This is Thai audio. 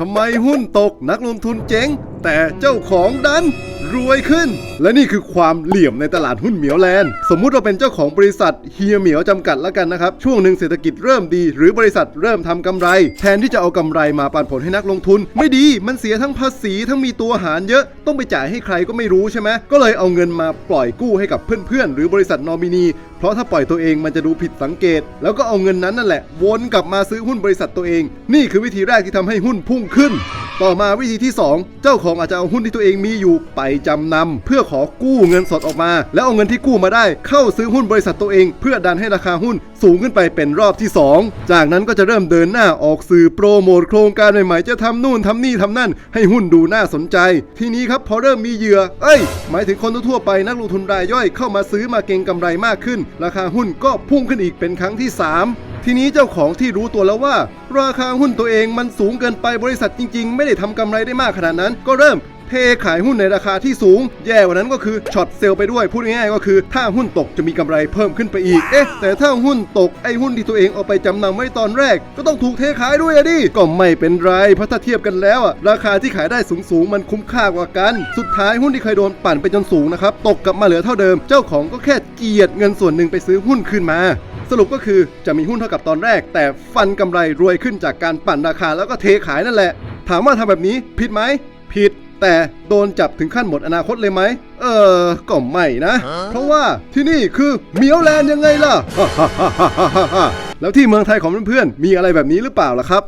ทำไมหุ้นตกนักลงทุนเจ๊ง แต่เจ้าของดันรวยขึ้น และนี่คือความเหลี่ยมในตลาดหุ้นเหมียวแลนด์ สมมุติเราเป็นเจ้าของบริษัทเฮียเหมียวจำกัดแล้วกันนะครับ ช่วงหนึ่งเศรษฐกิจเริ่มดี หรือบริษัทเริ่มทำกำไร แทนที่จะเอากำไรมาปันผลให้นักลงทุน ไม่ดีมันเสียทั้งภาษีทั้งมีตัวหารเยอะ ต้องไปจ่ายให้ใครก็ไม่รู้ใช่ไหมก็เลยเอาเงินมาปล่อยกู้ให้กับเพื่อนๆหรือบริษัทนอมินีเพราะถ้าปล่อยตัวเองมันจะดูผิดสังเกต แล้วก็เอาเงินนั้นนั่นแหละ วนกลับมาซื้อหุ้นบริษัทตัวเอง นี่คือวิธีแรกที่ทำให้หุ้นพุ่งขึ้น ต่อมาวิธีที่ 2 เจ้าของอาจจะเอาหุ้นที่ตัวเองมีอยู่ไปจำนำเพื่อขอกู้เงินสดออกมา แล้วเอาเงินที่กู้มาได้ เข้าซื้อหุ้นบริษัทตัวเอง เพื่อดันให้ราคาหุ้นสูงขึ้นไปเป็นรอบที่ 2 จากนั้นก็จะเริ่มเดินหน้าออกสื่อโปรโมทโครงการใหม่ๆจะทำนู่นทำนี่ทำนั่น ให้หุ้นดูน่าสนใจ ทีนี้ครับพอเริ่มมีเหยื่อ เอ้ย หมายถึงคนทั่วไปนักลงทุนรายย่อยเข้ามาซื้อมาเก็งกำไรมากขึ้นราคาหุ้นก็พุ่งขึ้นอีกเป็นครั้งที่ 3 ทีนี้เจ้าของที่รู้ตัวแล้วว่า ราคาหุ้นตัวเองมันสูงเกินไปบริษัทจริง ๆ ไม่ได้ทำกำไรได้มากขนาดนั้น ก็เริ่ม เทขายหุ้นในราคาที่สูง แย่กว่านั้นก็คือช็อตเซลล์ไปด้วยพูดง่ายๆก็คือ ถ้าหุ้นตกจะมีกำไรเพิ่มขึ้นไปอีก เอ๊ะ แต่ถ้าหุ้นตกไอ้หุ้นที่ตัวเองเอาไปจำนำไว้ตอนแรก ก็ต้องถูกเทขายด้วยอะดิ ก็ไม่เป็นไรเพราะถ้าเทียบกันแล้วอะราคาที่ขายได้สูงๆมันคุ้มค่ากว่ากัน สุดท้ายหุ้นที่เคยโดนปั่นไปจนสูงนะครับตกกลับมาเหลือเท่าเดิม เจ้าของก็แค่เจียดเงินส่วนหนึ่งไปซื้อหุ้นคืนมาสรุปก็คือจะมีหุ้นเท่ากับตอนแรก แต่ฟันกำไรรวยขึ้นจากการปั่นราคาแล้วก็เทขายนั่นแหละ ถามว่าทำแบบนี้ผิดไหมผิด แต่โดนจับถึงขั้นหมดอนาคตเลยไหม เออ ก็ไม่นะ เพราะว่าที่นี่คือเมียวแลนด์ยังไงล่ะ แล้วที่เมืองไทยของเพื่อนๆ มีอะไรแบบนี้หรือเปล่าล่ะครับ